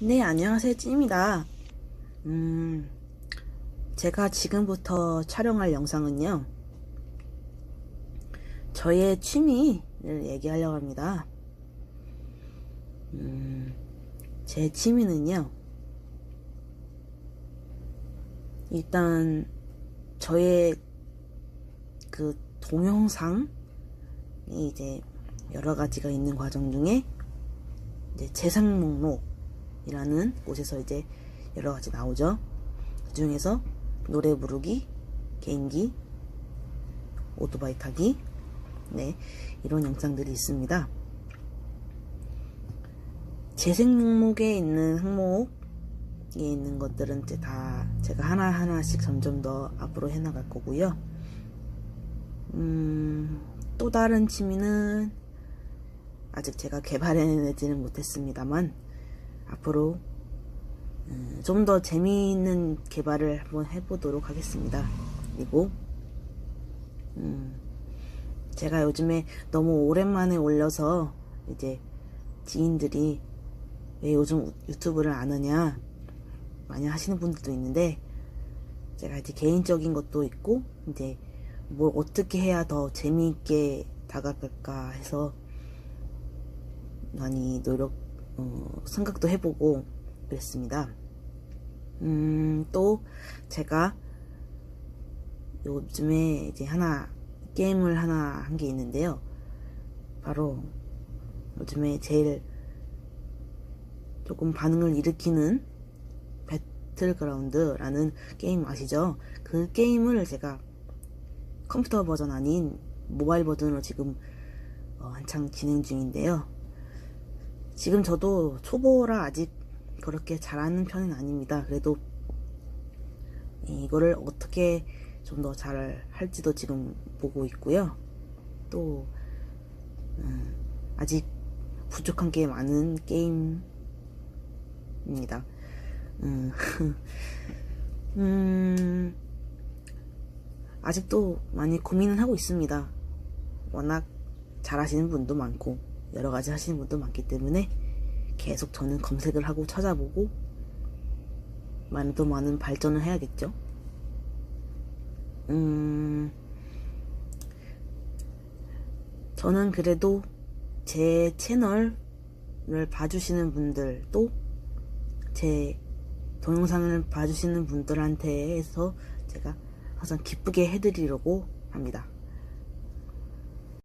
네, 안녕하세요. 찐입니다. 음, 제가 지금부터 촬영할 영상은요, 저의 취미를 얘기하려고 합니다. 음, 제 취미는요, 일단, 저의 그 동영상이 이제 여러 가지가 있는 과정 중에 이제 재생 목록 이라는 곳에서 이제 여러 가지 나오죠. 그 중에서 노래 부르기, 개인기, 오토바이 타기, 네 이런 영상들이 있습니다. 재생 목록에 있는 항목에 있는 것들은 이제 다 제가 하나 하나씩 점점 더 앞으로 해나갈 거고요. 음, 또 다른 취미는 아직 제가 개발해내지는 못했습니다만 앞으로 음, 좀더 재미있는 개발을 한번 해보도록 하겠습니다. 그리고 음, 제가 요즘에 너무 오랜만에 올려서 이제 지인들이 왜 요즘 유튜브를 안 하냐 많이 하시는 분들도 있는데 제가 이제 개인적인 것도 있고 이제 뭘 어떻게 해야 더 재미있게 다가갈까 해서 많이 노력, 어, 생각도 해보고 그랬습니다. 음, 또 제가 요즘에 이제 하나, 게임을 하나 한 게 있는데요. 바로 요즘에 제일 조금 반응을 일으키는 배틀그라운드라는 게임 아시죠? 그 게임을 제가 컴퓨터 버전 아닌 모바일 버전으로 지금 어, 한창 진행 중인데요. 지금 저도 초보라 아직 그렇게 잘하는 편은 아닙니다. 그래도 이거를 어떻게 좀 더 잘 할지도 지금 보고 있고요. 또 음, 아직 부족한 게 많은 게임입니다. 음, 음, 아직도 많이 고민은 하고 있습니다. 워낙 잘하시는 분도 많고 여러 가지 하시는 분도 많기 때문에 계속 저는 검색을 하고 찾아보고 많은 더 많은 발전을 해야겠죠. 음, 저는 그래도 제 채널을 봐주시는 분들도 제 동영상을 봐주시는 분들한테 해서 제가 항상 기쁘게 해드리려고 합니다.